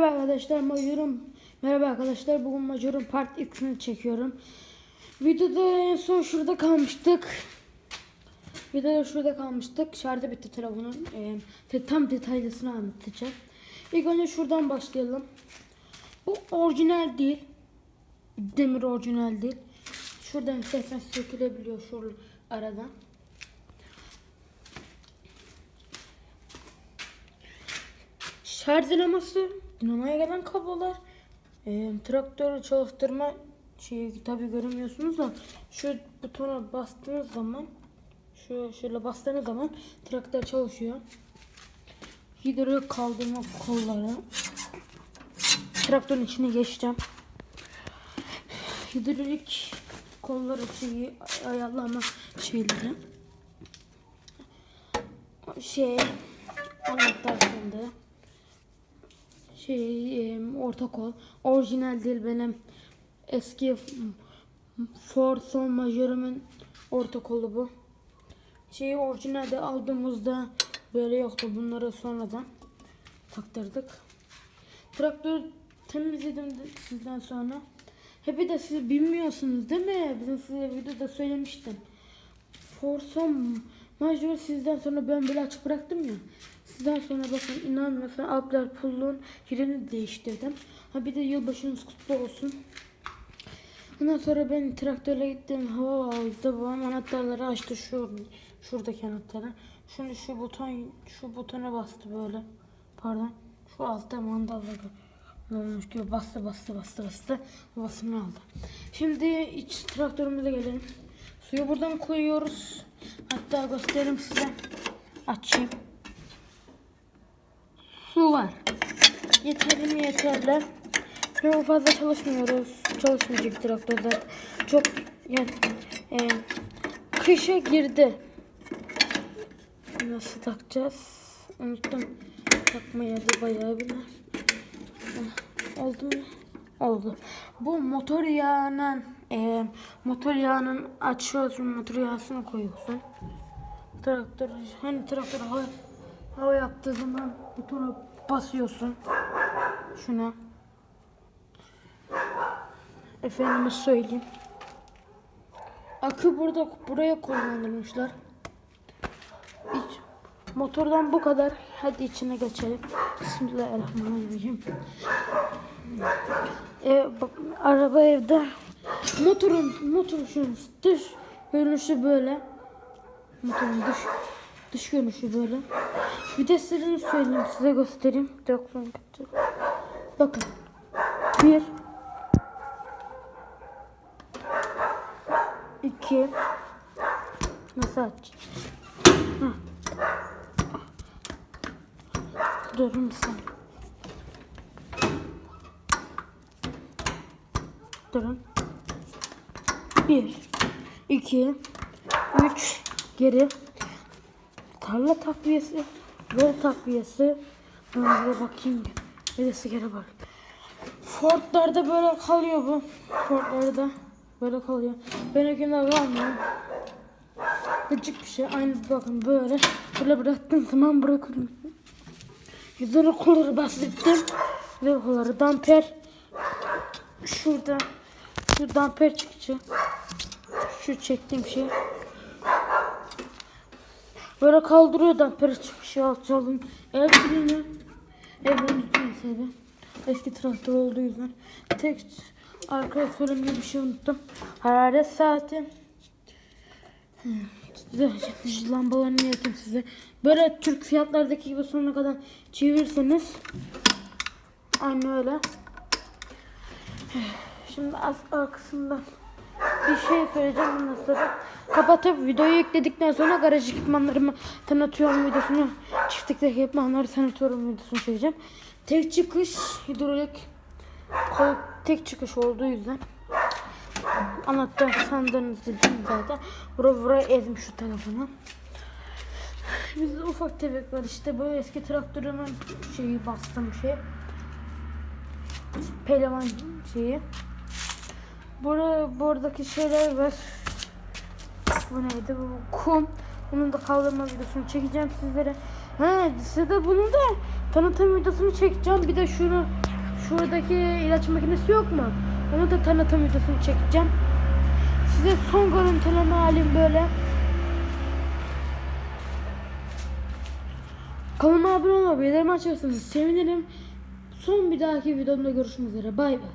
Merhaba arkadaşlar Major'um. Merhaba arkadaşlar bugün Major'un part X'ini çekiyorum. Videoda en son şurada kalmıştık. Videoda şurada kalmıştık. Şarjı bitti telefonun. Ee, Tam detaylısını anlatacağım. İlk önce şuradan başlayalım. Bu orijinal değil. Demir orijinal değil. Şuradan istersen sökülebiliyor şu aradan. Şarj dinamoya gelen kablolar, e, traktörü çalıştırma şeyi tabi göremiyorsunuz da şu butona bastığınız zaman şu şöyle bastığınız zaman traktör çalışıyor. Hidrolik kaldırma kolları. Traktörün içine geçeceğim. Hidrolik kolları şeyi ayarlama şeyleri. Şey anahtar şimdi şey e, orta. Orijinal değil benim eski For Sol Majörümün orta bu. Şeyi orijinalde aldığımızda böyle yoktu. Bunları sonradan taktırdık. Traktör temizledim de sizden sonra. Hep de siz bilmiyorsunuz değil mi? Bizim size videoda söylemiştim. Forson Major sizden sonra ben böyle açık bıraktım ya. Sizden sonra bakın inanmıyorsan Alpler Pull'un yerini değiştirdim. Ha bir de yılbaşınız kutlu olsun. Ondan sonra ben traktörle gittim. Hava aldı. Babam anahtarları açtı. Şu, şuradaki anahtarı. Şimdi şu buton şu butona bastı böyle. Pardon. Şu altta mandalla olmuş gibi bastı bastı bastı bastı. Basını aldı. Şimdi iç traktörümüze gelelim. Suyu buradan koyuyoruz. Hatta göstereyim size. Açayım. Su var. Yeterli mi yeterli. Çok fazla çalışmıyoruz. Çalışmayacak traktörde. Çok yani e, kışa girdi. Nasıl takacağız? Unuttum. Takmaya da bayağı bir. Eh, Oldu mu? Oldu. Bu motor yağının e, motor yağının açıyorsun motor yağısını koyuyorsun. Traktör hani traktör hava, hava yaptığı zaman butona basıyorsun. Şuna. Efendime söyleyeyim. Akü burada buraya kullanılmışlar. İç, motordan bu kadar. Hadi içine geçelim. Bismillahirrahmanirrahim. E, bak, araba evde. Motorun motorun dış görünüşü böyle. Motorun dış dış görünüşü böyle. Viteslerini söyleyeyim size göstereyim. Direksiyon kaçacak. Bakın. Bir. iki. Nasıl aç? Hı. Durur musun? Durun. Bir, iki, üç, geri. Tarla takviyesi, yol takviyesi. Ben buraya bakayım. Birisi geri bak. Ford'larda böyle kalıyor bu. Ford'larda böyle kalıyor. Benimkinde kalmıyor. Gıcık bir şey. Aynı bakın böyle. Böyle bıraktığın zaman bırakıyorum. Yüzleri kolları bastırdım. Ve kolları damper. Şurada. Şu damper çıkıcı. Şu çektiğim şey. Böyle kaldırıyor damper çıkışı alçalın. El freni. Evren mesela. Eski traktör olduğu yüzden. Tek arkaya söylemeye bir şey unuttum. Hararet saati. Size lambalarını yakayım size. Böyle Türk fiyatlardaki gibi sonuna kadar çevirirseniz aynı öyle. Şimdi az arkasından bir şey söyleyeceğim ondan sonra kapatıp videoyu yükledikten sonra garaj ekipmanlarımı tanıtıyorum videosunu çiftlikte ekipmanları tanıtıyorum videosunu çekeceğim. Tek çıkış hidrolik kol tek çıkış olduğu yüzden anahtar sandığınız dedim zaten. Vura vura ezdim şu telefonu. Bizde ufak tefek var işte böyle eski traktörümün şeyi bastım şey. Pelevan şeyi. Burada buradaki şeyler var. Bu neydi bu kum. Bunun da kaldırma videosunu çekeceğim sizlere. He size de bunun da tanıtım videosunu çekeceğim. Bir de şunu şuradaki ilaç makinesi yok mu? Onu da tanıtım videosunu çekeceğim. Size son görüntüleme halim böyle. Kanalıma abone olmayı, bildirim açarsanız sevinirim. Son bir dahaki videomda görüşmek üzere. Bay bay.